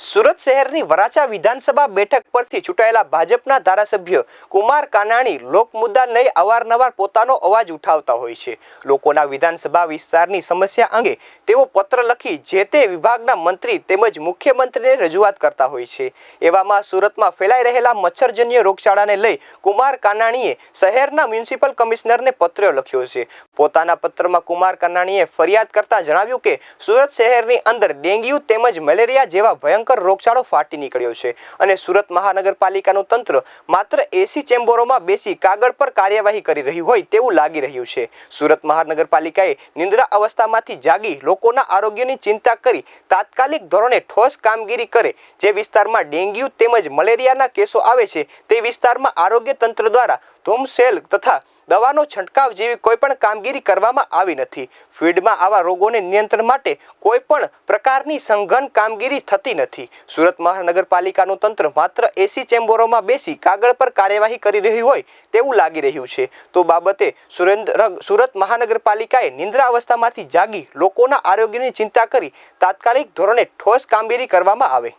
સુરત શહેરની વરાછા વિધાનસભા બેઠક પરથી ચૂંટાયેલા ભાજપના ધારાસભ્ય કુમાર કાનાણી લોકમુદ્દા લઈ અવારનવાર પોતાનો અવાજ ઉઠાવતા હોય છે. લોકોના વિધાનસભા વિસ્તારની સમસ્યા અંગે તેઓ પત્ર લખી જે તે વિભાગના મંત્રી તેમજ મુખ્યમંત્રીને રજૂઆત કરતા હોય છે. એવામાં સુરતમાં ફેલાઈ રહેલા મચ્છરજન્ય રોગચાળાને લઈ કુમાર કાનાણીએ શહેરના મ્યુનિસિપલ કમિશનરને પત્ર લખ્યો છે. પોતાના પત્રમાં કુમાર કાનાણીએ ફરિયાદ કરતા જણાવ્યું કે, સુરત શહેરની અંદર ડેન્ગ્યુ તેમજ મેલેરિયા જેવા ભયંકર રોગચાળો ફાટી નીકળ્યો છે અને સુરત મહાનગરપાલિકાનું તંત્ર માત્ર એસી ચેમ્બરોમાં બેસી કાગળ પર કાર્યવાહી કરી રહ્યું હોય તેવું લાગી રહ્યું છે. સુરત મહાનગરપાલિકાએ નિંદ્રા અવસ્થામાંથી જાગી લોકોના આરોગ્યની ચિંતા કરી તાત્કાલિક ધોરણે ઠોસ કામગીરી કરે જે વિસ્તારમાં ડેન્ગ્યુ તેમજ મલેરિયાના કેસો આવે છે તે વિસ્તારમાં આરોગ્ય તંત્ર દ્વારા ધૂમસેલ તથા દવાનો છંટકાવ જેવી કોઈ પણ કામગીરી કરવામાં આવી નથી. ફીડમાં આવા રોગોને નિયંત્રણ માટે કોઈ પણ પ્રકારની સંઘન કામગીરી થતી નથી. સુરત મહાનગરપાલિકાનું તંત્ર માત્ર એસી ચેમ્બરોમાં બેસી કાગળ પર કાર્યવાહી કરી રહ્યું હોય તેવું લાગી રહ્યું છે. તો બાબતે સુરેન્દ્ર સુરત મહાનગરપાલિકાએ નિંદ્રા અવસ્થામાંથી જાગી લોકોના આરોગ્યની ચિંતા કરી તાત્કાલિક ધોરણે ઠોસ કામગીરી કરવામાં આવે.